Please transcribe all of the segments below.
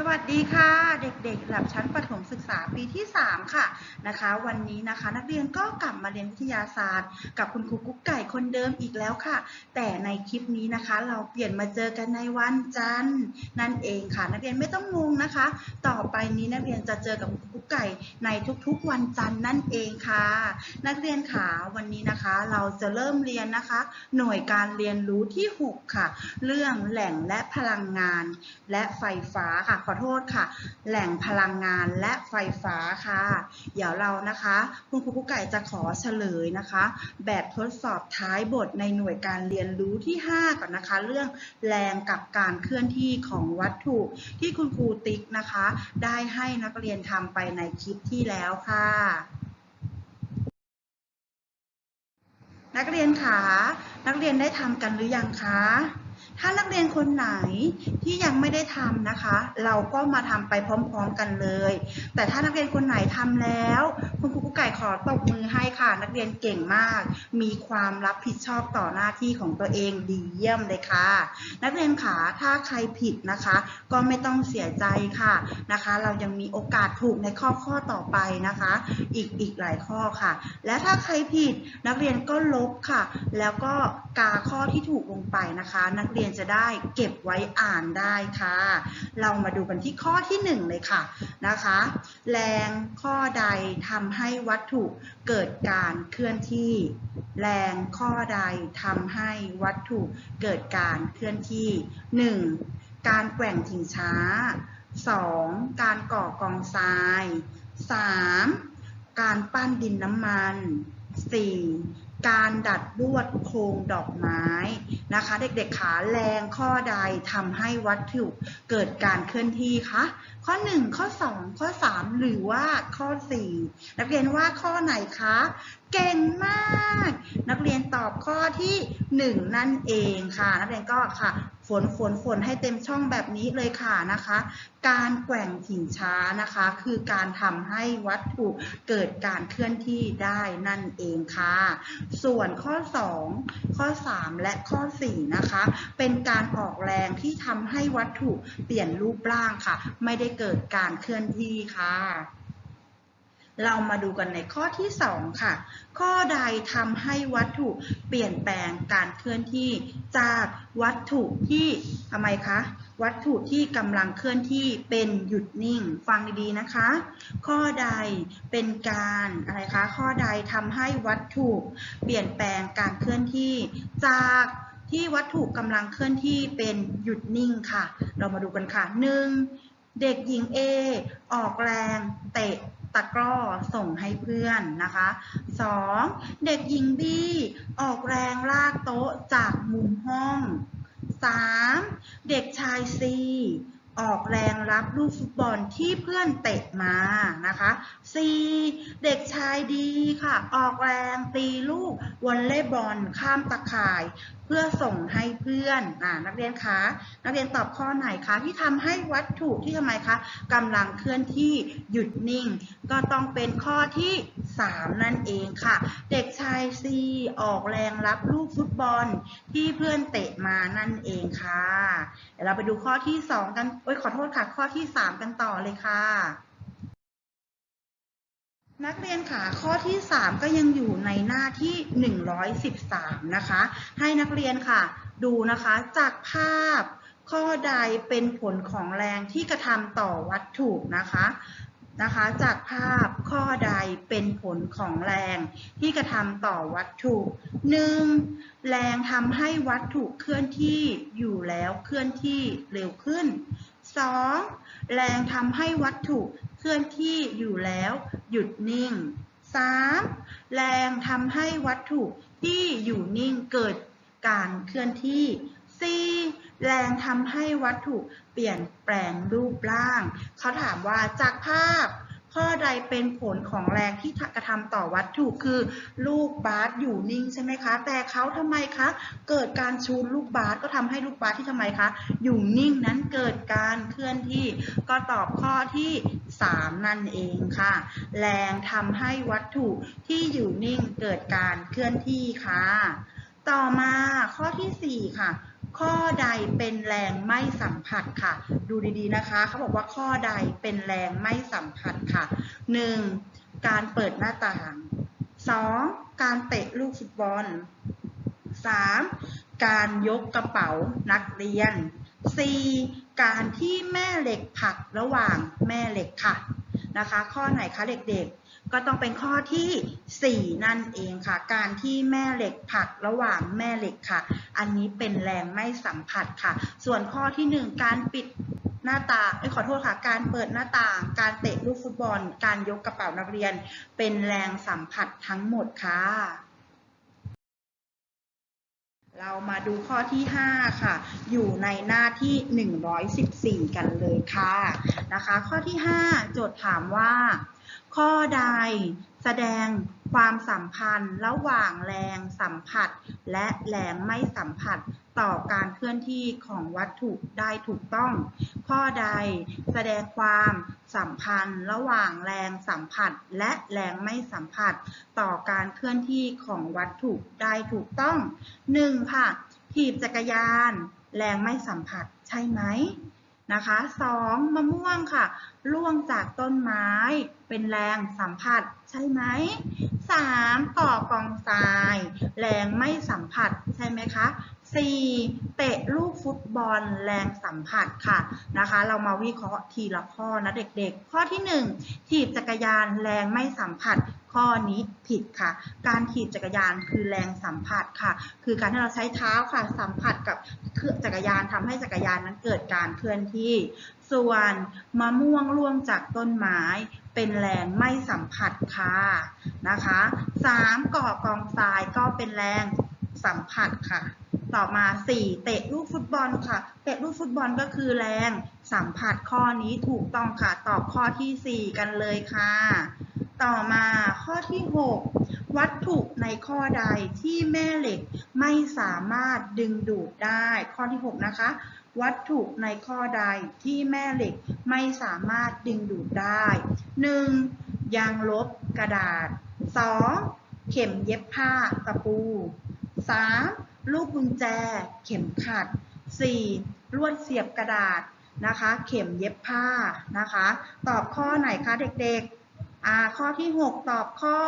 สวัสดีค่ะเด็กๆระดับชั้นประถมศึกษาปีที่ 3 ค่ะนะคะ วันนี้นะคะนักเรียนก็กลับมาเรียนวิทยาศาสตร์ กับคุณครูกุ๊กไก่คนเดิมอีกแล้วค่ะ แต่ในคลิปนี้นะคะ เราเปลี่ยนมาเจอกันในวันจันทร์นั่นเองค่ะ นักเรียนไม่ต้องงงนะคะ ต่อไปนี้นักเรียนจะเจอกับคุณครูกุ๊กไก่ในทุกๆ วันจันทร์นั่นเองค่ะ นักเรียนค่ะวันนี้นะคะ เราจะเริ่มเรียนนะคะ หน่วยการเรียนรู้ที่ 6 ค่ะ เรื่องแหล่งและพลังงานและไฟฟ้าค่ะอโทษค่ะ แหล่งพลังงานและไฟฟ้าค่ะ เดี๋ยวเรานะคะ คุณครูกุ๊กไก่จะขอเฉลยนะคะ แบบทดสอบท้ายบทในหน่วยการเรียนรู้ที่ 5 ก่อนนะคะ เรื่องแรงกับการเคลื่อนที่ของวัตถุที่คุณครูติ๊กนะคะ ได้ให้นักเรียนทำไปในคลิปที่แล้วค่ะนักเรียนคะ นักเรียนได้ทำกันหรือยังคะ ถ้านักเรียนคนไหนที่ยังไม่ได้ทำนะคะ เราก็มาทำไปพร้อม ๆ กันเลย แต่ถ้านักเรียนคนไหนทำแล้ว คุณครูกุ๊กไก่ขอตบมือให้ค่ะ นักเรียนเก่งมาก มีความรับผิดชอบต่อหน้าที่ของตัวเองดีเยี่ยมเลยค่ะ นักเรียนขาถ้าใครผิดนะคะ ก็ไม่ต้องเสียใจค่ะนะคะ เรายังมีโอกาสถูกในข้อข้อต่อไปนะคะ อีกอีกหลายข้อค่ะ และถ้าใครผิดนักเรียนก็ลบค่ะ แล้วก็กาข้อที่ถูกลงไปนะคะ นักเรียนจะได้เก็บไว้อ่านได้ค่ะ เรามาดูกันที่ข้อที่หนึ่งเลยค่ะนะคะ แรงข้อใดทำให้วัตถุเกิดการเคลื่อนที่ แรงข้อใดทำให้วัตถุเกิดการเคลื่อนที่ 1. การแกว่งถิ่งช้า 2. การก่อกองทราย 3. การปั้นดินน้ำมัน 4. การดัดลวดโครงดอกไม้นะคะ เด็กๆขาแรงข้อใดทำให้วัตถุเกิดการเคลื่อนที่คะข้อ 1 ข้อ 2 ข้อ 3 หรือว่าข้อ 4 นักเรียนว่าข้อไหนคะ เก่งมาก นักเรียนตอบข้อที่ 1 นั่นเองค่ะ นักเรียนก็ค่ะ ฝนฝนฝนให้เต็มช่องแบบนี้เลยค่ะนะคะ การแกว่งถิ่นช้านะคะ คือการทำให้วัตถุเกิดการเคลื่อนที่ได้นั่นเองค่ะ ส่วนข้อ 2 ข้อ 3 และข้อ 4 นะคะ เป็นการออกแรงที่ทำให้วัตถุเปลี่ยนรูปร่างค่ะ ไม่ได้เกิดการเคลื่อนที่ค่ะ เรามาดูกันในข้อที่ 2 ค่ะ ข้อใดทำให้วัตถุเปลี่ยนแปลงการเคลื่อนที่จากวัตถุที่ทำไมคะ วัตถุที่กำลังเคลื่อนที่เป็นหยุดนิ่ง ฟังดีๆนะคะ ข้อใดเป็นการอะไรคะ ข้อใดทำให้วัตถุเปลี่ยนแปลงการเคลื่อนที่จากที่วัตถุกำลังเคลื่อนที่เป็นหยุดนิ่งค่ะ เรามาดูกันค่ะ 1. เด็กหญิง A ออกแรงเตะ ตะกร้อส่งให้เพื่อนนะคะ 2. เด็กหญิง B ออกแรงลากโต๊ะจากมุมห้อง 3. เด็กชาย C ออกแรงรับลูกฟุตบอลที่เพื่อนเตะมานะคะ 4. เด็กชายดีค่ะ ออกแรงตีลูกวอลเลย์บอลข้ามตะข่าย เพื่อส่งให้เพื่อนอ่านักเรียนคะนักเรียนตอบข้อไหนคะที่ทำให้วัตถุที่ทำไมคะกำลังเคลื่อนที่หยุดนิ่ง ก็ต้องเป็นข้อที่ 3 นั่นเองค่ะ เด็กชายซีออกแรงรับลูกฟุตบอลที่เพื่อนเตะมานั่นเองค่ะเดี๋ยวเราไปดูข้อที่ 2 กันโอ้ยขอโทษค่ะ ข้อที่ 3 กันต่อเลยค่ะ นักเรียนค่ะข้อที่ 3 ก็ยังอยู่ในหน้าที่ 113 นะคะ ให้นักเรียนค่ะ ดูนะคะจากภาพข้อใดเป็นผลของแรงที่กระทำต่อวัตถุนะคะนะคะจากภาพข้อใดเป็นผลของแรงที่กระทำต่อวัตถุ 1. แรงทำให้วัตถุเคลื่อนที่อยู่แล้วเคลื่อนที่เร็วขึ้น 2. แรงทำให้วัตถุ เคลื่อนที่อยู่แล้วหยุดนิ่ง 3. แรงทำให้วัตถุที่อยู่นิ่งเกิดการเคลื่อนที่ 4. แรงทำให้วัตถุเปลี่ยนแปลงรูปร่าง เขาถามว่าจากภาพ ข้อใดเป็นผลของแรงที่กระทำต่อวัตถุคือลูกบาสอยู่นิ่งใช่ไหมคะ แต่เขาทำไมคะ เกิดการชูลูกบาสก็ทำให้ลูกบาสที่ทำไมคะ อยู่นิ่งนั้นเกิดการเคลื่อนที่ ก็ตอบข้อที่ 3 นั่นเองค่ะ แรงทำให้วัตถุที่อยู่นิ่งเกิดการเคลื่อนที่ค่ะ ต่อมาข้อที่ 4 ค่ะ ข้อใดเป็นแรงไม่สัมผัสค่ะ ดูดีๆนะคะ เขาบอกว่าข้อใดเป็นแรงไม่สัมผัสค่ะ 1. การเปิดหน้าต่าง 2. การเตะลูกฟุตบอล 3. การยกกระเป๋านักเรียน 4. การที่แม่เหล็กผลักระหว่างแม่เหล็กค่ะนะคะ ข้อไหนคะเด็กๆ ก็ต้องเป็นข้อที่ 4 นั่นเองค่ะ การที่แม่เหล็กผักระหว่างแม่เหล็กค่ะ อันนี้เป็นแรงไม่สัมผัสค่ะ ส่วนข้อที่ 1 การปิดหน้าต่างขอโทษค่ะ การเปิดหน้าต่าง การเตะลูกฟุตบอล การยกกระเป๋านักเรียน เป็นแรงสัมผัสทั้งหมดค่ะ เรามาดูข้อที่ 5 ค่ะ อยู่ในหน้าที่ 114 กันเลยค่ะ นะคะ ข้อที่ 5 โจทย์ถามว่า ข้อใดแสดงความสัมพันธ์ระหว่างแรงสัมผัส และแรงไม่สัมผัสต่อการเคลื่อนที่ของวัตถุได้ถูกต้อง ข้อใดแสดงความสัมพันธ์ระหว่างแรงสัมผัส และแรงไม่สัมผัส ต่อการเคลื่อนที่ของวัตถุได้ถูกต้อง 1. ค่ะถีบจักรยาน แรงไม่สัมผัสใช่ไหม นะคะ 2. มะม่วงค่ะร่วงจากต้นไม้ เป็นแรงสัมผัสใช่ไหม 3. ก่อกองทราย แรงไม่สัมผัสใช่ไหมคะ 4. เตะลูกฟุตบอลแรงสัมผัสค่ะนะคะ เรามาวิเคราะห์ทีละข้อนะเด็กๆ ข้อที่1ถีบจักรยานแรงไม่สัมผัส ข้อนี้ผิดค่ะ การถีบจักรยานคือแรงสัมผัสค่ะ คือการที่เราใช้เท้าค่ะ สัมผัสกับเครื่องจักรยานทำให้จักรยานนั้นเกิดการเคลื่อนที่ ส่วนมะม่วงร่วงจากต้นไม้เป็นแรงไม่สัมผัสค่ะนะคะ 3. ก่อกองทรายก็เป็นแรงสัมผัสค่ะ ต่อมา 4 เตะลูกฟุตบอลค่ะ เตะลูกฟุตบอลก็คือแรงสัมผัสข้อนี้ถูกต้องค่ะ ตอบข้อทีสี่4 กันเลยค่ะ ต่อมาข้อที่ 6 วัตถุในข้อใดที่แม่เหล็กไม่สามารถดึงดูดได้ ข้อที่ 6 นะคะ วัตถุในข้อใดที่แม่เหล็กไม่สามารถดึงดูดได้ 1. ยางลบกระดาษ 2. เข็มเย็บผ้าตะปู 3. ลูกกุญแจ เข็มขัด 4. ลวดเสียบกระดาษนะคะ เข็มเย็บผ้านะคะ ตอบข้อไหนคะเด็กๆ อ่าข้อที่ 6 ตอบข้อ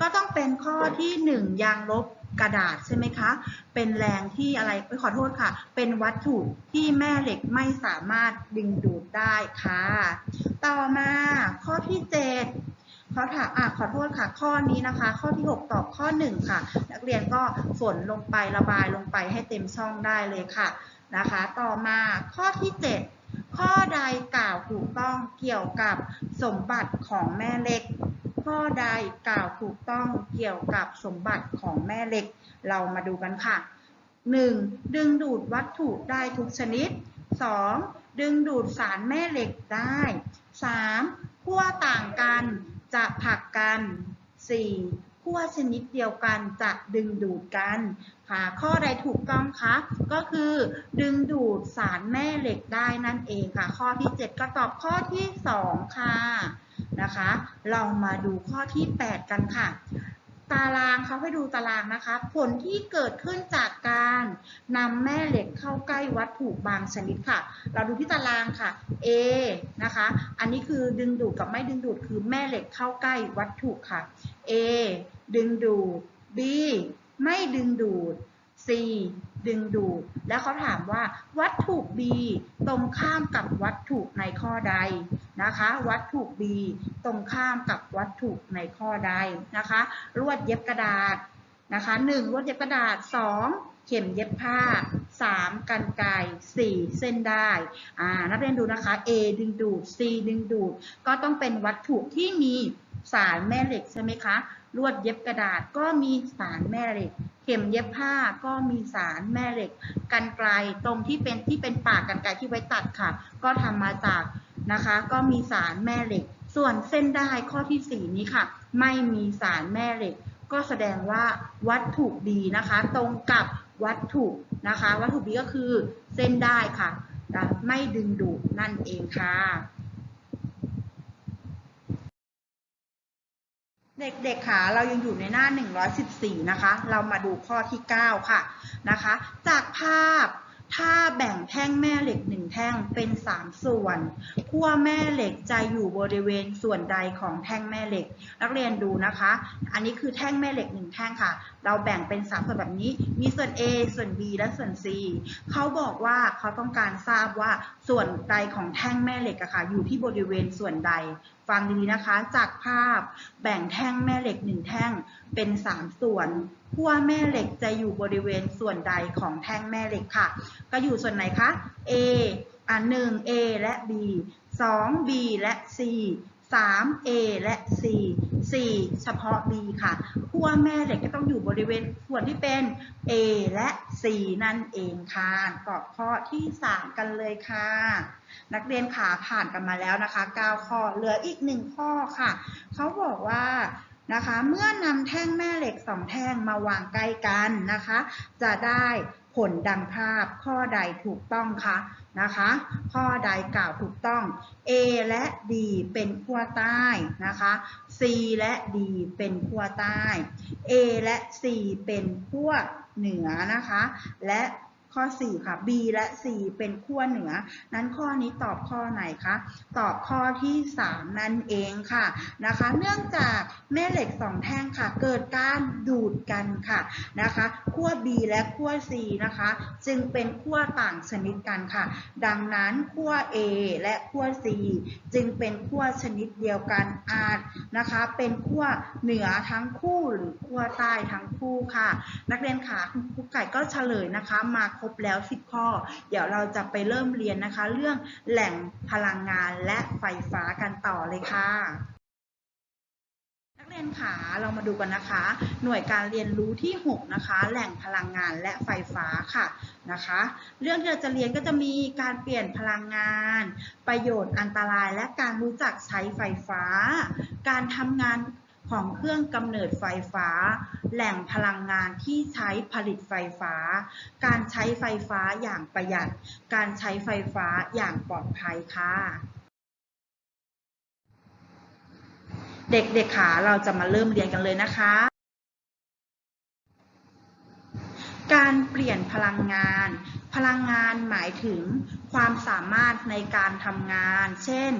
ก็ต้องเป็นข้อที่ 1 ยางลบกระดาษใช่ไหมคะ เป็นแรงที่อะไรไปขอโทษค่ะ เป็นวัตถุที่แม่เหล็กไม่สามารถดึงดูดได้ค่ะ ต่อมาข้อที่ 7เขาถามอะขอโทษค่ะ ข้อนี้นะคะ ข้อที่ 6 ตอบข้อ 1 ค่ะ นักเรียนก็ฝนลงไประบายลงไปให้เต็มช่องได้เลยค่ะนะคะ ต่อมาข้อที่ 7 ข้อใดกล่าวถูกต้องเกี่ยวกับสมบัติของแม่เหล็ก ข้อใดกล่าวถูกต้องเกี่ยวกับสมบัติของแม่เหล็ก เรามาดูกันค่ะ 1. ดึงดูดวัตถุได้ทุกชนิด 2. ดึงดูดสารแม่เหล็กได้ 3. ขั้วต่างกันจะผลักกัน 4. ขั้วชนิดเดียวกันจะดึงดูดกันค่ะ ข้อใดถูกต้องคะ ก็คือดึงดูดสารแม่เหล็กได้นั่นเองค่ะ ข้อที่ 7 ก็ตอบข้อที่ 2 ค่ะนะคะเรามาดูข้อที่ 8 กันค่ะ ตารางเขาให้ดูตารางนะคะ ผลที่เกิดขึ้นจากการนำแม่เหล็กเข้าใกล้วัตถุบางชนิดค่ะ เราดูที่ตารางค่ะ A นะคะ อันนี้คือดึงดูดกับไม่ดึงดูดคือแม่เหล็กเข้าใกล้วัตถุค่ะ A ดึงดูด B ไม่ดึงดูด C ดึงดูด แล้วเขาถามว่าวัตถุ B ตรงข้ามกับวัตถุในข้อใดนะคะ วัตถุ B ตรงข้ามกับวัตถุในข้อใดนะคะ ลวดเย็บกระดาษนะคะ 1 ลวดเย็บกระดาษ 2เข็มเย็บผ้า 3 กันไกร4เส้นได้อ่านักเรียนดูนะคะ A ดึงดูด C ดึงดูด ก็ต้องเป็นวัตถุที่มีสารแม่เหล็กใช่ไหมคะ ลวดเย็บกระดาษก็มีสารแม่เหล็ก เข็มเย็บผ้าก็มีสารแม่เหล็กกันไกลตรงที่เป็นที่เป็นปากกันไกลที่ไว้ตัดค่ะ ก็ทำมาจากนะคะ ก็มีสารแม่เหล็ก ส่วนเส้นได้ข้อที่ 4 นี้ค่ะ ไม่มีสารแม่เหล็ก ก็แสดงว่าวัตถุดีนะคะ ตรงกับวัตถุนะคะ วัตถุดีก็คือเส้นได้ค่ะ ไม่ดึงดูดนั่นเองค่ะ เด็กๆค่ะเรายังอยู่ในหน้า 114 นะคะ เรามาดูข้อที่ 9 ค่ะนะคะ จากภาพถ้าแบ่งแท่งแม่เหล็กหนึ่งแท่งเป็น 3 ส่วนขั้วแม่เหล็กจะอยู่บริเวณส่วนใดของแท่งแม่เหล็ก นักเรียนดูนะคะ อันนี้คือแท่งแม่เหล็กหนึ่งแท่งค่ะ เราแบ่งเป็น 3 ส่วนแบบนี้ มีส่วน A ส่วน B และส่วน C เขาบอกว่าเขาต้องการทราบว่าส่วนใดของแท่งแม่เหล็กอะค่ะ อยู่ที่บริเวณส่วนใด ฟังดีๆนะคะ จากภาพแบ่งแท่งแม่เหล็กหนึ่งแท่งเป็น 3 ส่วนขั้วแม่เหล็กจะอยู่บริเวณส่วนใดของแท่งแม่เหล็กค่ะ ก็อยู่ส่วนไหนคะ A อะ1 A และ B 2 B และ C 3 A และ C 4 เฉพาะ B ค่ะ ขั้วแม่เหล็กก็ต้องอยู่บริเวณส่วนที่เป็น A และ C นั่นเองค่ะตอบข้อที่ 3 กันเลยค่ะ นักเรียนขาผ่านกันมาแล้วนะคะ 9 ข้อ เหลืออีก 1 ข้อค่ะ เขาบอกว่านะคะ เมื่อนำแท่งแม่เหล็กสองแท่งมาวางใกล้กันนะคะ จะได้ผลดังภาพข้อใดถูกต้องคะ นะคะ ข้อใดกล่าวถูกต้อง A และ D เป็นขั้วใต้นะคะ C และ D เป็นขั้วใต้ A และ C เป็นขั้วเหนือนะคะ และ ข้อ 4 ค่ะ B และ C เป็นขั้วเหนือ นั้นข้อนี้ตอบข้อไหนคะ ตอบข้อที่ 3 นั่นเองค่ะนะคะ เนื่องจากแม่เหล็กสองแท่งค่ะ เกิดการดูดกันค่ะนะคะขั้ว B และขั้ว C นะคะ จึงเป็นขั้วต่างชนิดกันค่ะ ดังนั้นขั้ว A และขั้ว C จึงเป็นขั้วชนิดเดียวกันอาจนะคะ เป็นขั้วเหนือทั้งคู่หรือขั้วใต้ทั้งคู่ค่ะ นักเรียนค่ะคุณครูไก่ก็เฉลยนะคะมาครบบแล้ว 10 ข้อ เดี๋ยวเราจะไปเริ่มเรียนนะคะ เรื่องแหล่งพลังงานและไฟฟ้ากันต่อเลยค่ะนักเรียนขาเรามาดูกันนะคะ หน่วยการเรียนรู้ที่ 6 นะคะ แหล่งพลังงานและไฟฟ้าค่ะนะคะ เรื่องที่เราจะเรียนก็จะมีการเปลี่ยนพลังงาน ประโยชน์อันตรายและการรู้จักใช้ไฟฟ้า การทำงาน ของเครื่องกำเนิดไฟฟ้า แหล่งพลังงานที่ใช้ผลิตไฟฟ้า การใช้ไฟฟ้าอย่างประหยัด การใช้ไฟฟ้าอย่างปลอดภัยค่ะ เด็กๆขาเราจะมาเริ่มเรียนกันเลยนะคะ การเปลี่ยนพลังงาน พลังงานหมายถึงความสามารถในการทำงาน เช่น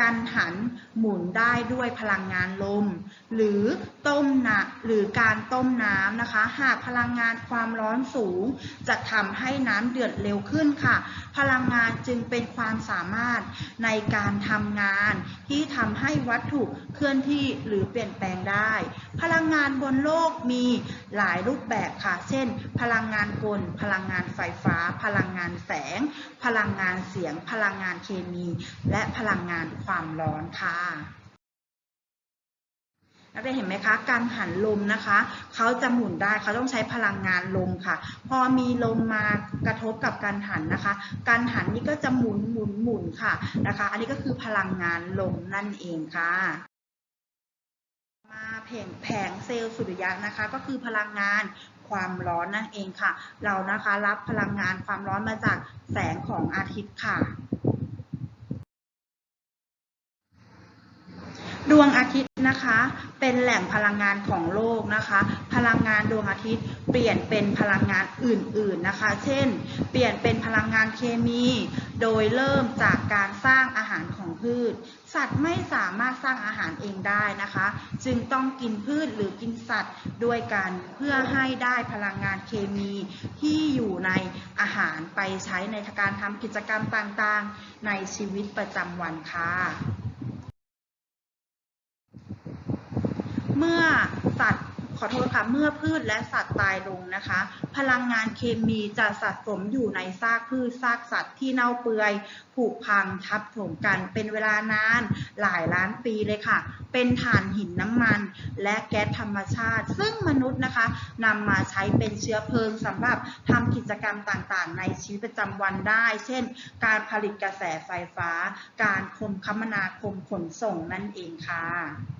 การหันหมุนได้ด้วยพลังงานลม หรือต้มนะหรือการต้มน้ำนะคะ หากพลังงานความร้อนสูง จะทำให้น้ำเดือดเร็วขึ้นค่ะ พลังงานจึงเป็นความสามารถในการทำงานที่ทำให้วัตถุเคลื่อนที่หรือเปลี่ยนแปลงได้ พลังงานบนโลกมีหลายรูปแบบค่ะ เช่น พลังงานกล พลังงานไฟฟ้าพลังงานแสง พลังงานเสียง พลังงานเคมี และพลังงานความร้อนค่ะนักเรียนเห็นไหมคะการหันลมนะคะเขาจะหมุนได้เขาต้องใช้พลังงานลมค่ะ พอมีลมมากระทบกับการหันนะคะ การหันนี้ก็จะหมุนหมุนหมุนค่ะนะคะ อันนี้ก็คือพลังงานลมนั่นเองค่ะ มาแผงแผงเซลล์สุริยะนะคะ ก็คือพลังงาน ความร้อนนั่นเองค่ะ เรานะคะรับพลังงานความร้อนมาจากแสงของอาทิตย์ค่ะ ดวงอาทิตย์นะคะเป็นแหล่งพลังงานของโลกนะคะ พลังงานดวงอาทิตย์เปลี่ยนเป็นพลังงานอื่นๆนะคะ เช่น เปลี่ยนเป็นพลังงานเคมี โดยเริ่มจากการสร้าง ของพืช สัตว์ไม่สามารถสร้างอาหารเองได้นะคะ จึงต้องกินพืชหรือกินสัตว์ด้วยกันเพื่อให้ได้พลังงานเคมีที่อยู่ในอาหารไปใช้ในการทำกิจกรรมต่างๆ ในชีวิตประจำวันค่ะเมื่อสัตว์ ขอโทษค่ะ เมื่อพืชและสัตว์ตายลงนะคะ พลังงานเคมีจะสะสมอยู่ในซากพืชซากสัตว์ที่เน่าเปื่อยผุพังทับถมกันเป็นเวลานานหลายล้านปีเลยค่ะ เป็นถ่านหินน้ำมัน และแก๊สธรรมชาติ ซึ่งมนุษย์นะคะนำมาใช้เป็นเชื้อเพลิงสำหรับทำกิจกรรมต่างๆ ในชีวิตประจำวันได้ เช่น การผลิตกระแสไฟฟ้า การคมคมนาคมขนส่งนั่นเองค่ะ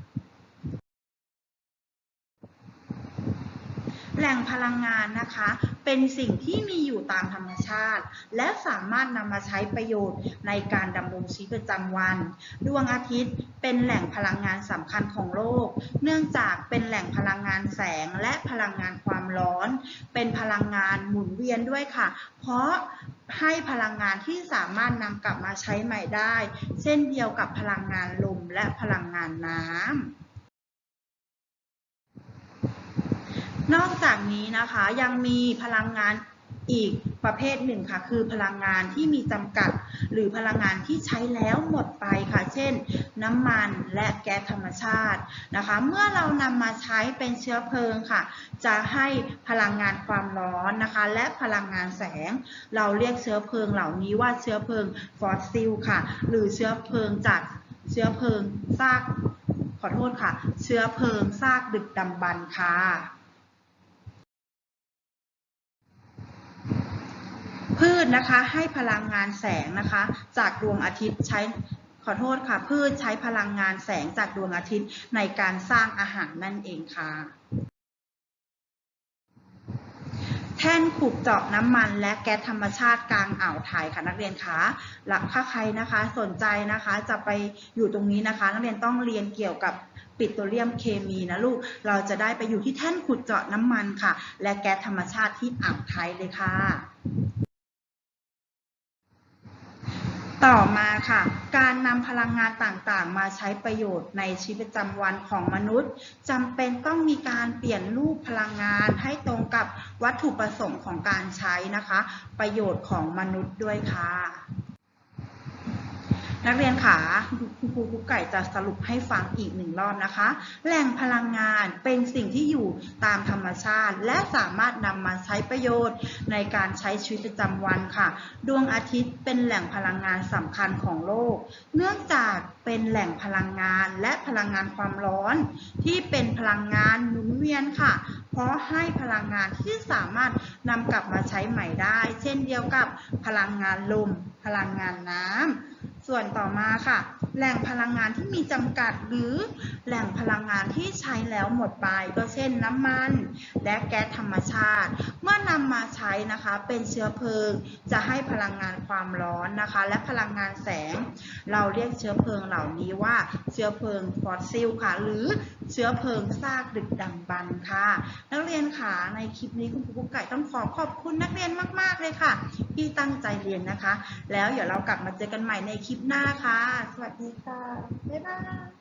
แหล่งพลังงานนะคะ เป็นสิ่งที่มีอยู่ตามธรรมชาติ และสามารถนำมาใช้ประโยชน์ในการดำรงชีวิตประจำวัน ดวงอาทิตย์เป็นแหล่งพลังงานสำคัญของโลก เนื่องจากเป็นแหล่งพลังงานแสงและพลังงานความร้อน เป็นพลังงานหมุนเวียนด้วยค่ะ เพราะให้พลังงานที่สามารถนำกลับมาใช้ใหม่ได้ เช่นเดียวกับพลังงานลมและพลังงานน้ำ นอกจากนี้นะคะยังมีพลังงานอีกประเภทหนึ่งค่ะ คือพลังงานที่มีจำกัด หรือพลังงานที่ใช้แล้วหมดไปค่ะ เช่น น้ำมันและแก๊สธรรมชาตินะคะ เมื่อเรานำมาใช้เป็นเชื้อเพลิงค่ะ จะให้พลังงานความร้อนนะคะ และพลังงานแสง เราเรียกเชื้อเพลิงเหล่านี้ว่าเชื้อเพลิงฟอสซิลค่ะ หรือเชื้อเพลิงจากเชื้อเพลิงซากขอโทษค่ะ เชื้อเพลิงซากดึกดำบรรพ์ค่ะ พืชนะคะให้พลังงานแสงนะคะ จากดวงอาทิตย์ใช้ขอโทษค่ะ พืชใช้พลังงานแสงจากดวงอาทิตย์ในการสร้างอาหารนั่นเองค่ะ แท่นขุดเจาะน้ำมันและแก๊สธรรมชาติกลางอ่าวไทยค่ะนักเรียนคะหลักถ้าใครนะคะสนใจนะคะจะไปอยู่ตรงนี้นะคะ นักเรียนต้องเรียนเกี่ยวกับปิโตรเลียมเคมีนะลูก เราจะได้ไปอยู่ที่แท่นขุดเจาะน้ำมันค่ะ และแก๊สธรรมชาติที่อ่าวไทยเลยค่ะ ต่อมาค่ะ การนำพลังงานต่างๆ มาใช้ประโยชน์ในชีวิตประจำวันของมนุษย์จำเป็นต้องมีการเปลี่ยนรูปพลังงานให้ตรงกับวัตถุประสงค์ของการใช้นะคะ ประโยชน์ของมนุษย์ด้วยค่ะ นักเรียนขาคุณครูกุ๊กไก่จะสรุปให้ฟังอีกหนึ่งรอบนะคะ แหล่งพลังงานเป็นสิ่งที่อยู่ตามธรรมชาติ และสามารถนำมาใช้ประโยชน์ในการใช้ชีวิตประจำวันค่ะ ดวงอาทิตย์เป็นแหล่งพลังงานสำคัญของโลก เนื่องจากเป็นแหล่งพลังงานและพลังงานความร้อน ที่เป็นพลังงานหมุนเวียนค่ะ เพราะให้พลังงานที่สามารถนำกลับมาใช้ใหม่ได้ เช่นเดียวกับพลังงานลม พลังงานน้ำ ส่วนต่อมาค่ะ แหล่งพลังงานที่มีจำกัดหรือแหล่งพลังงานที่ใช้แล้วหมดไป ก็เช่นน้ำมัน และแก๊สธรรมชาติ เมื่อนำมาใช้นะคะเป็นเชื้อเพลิง จะให้พลังงานความร้อนนะคะ และพลังงานแสง เราเรียกเชื้อเพลิงเหล่านี้ว่าเชื้อเพลิงฟอสซิลค่ะ หรือ เชื้อเพลิงซากดึกดำบรรค่ะ นักเรียนค่ะในคลิปนี้คุณครูกุ๊กไก่ต้องขอขอบคุณนักเรียนมาก ๆ เลยค่ะ ที่ตั้งใจเรียนนะคะ แล้วเดี๋ยวเรากลับมาเจอกันใหม่ในคลิปหน้าค่ะ สวัสดีค่ะ บ๊ายบาย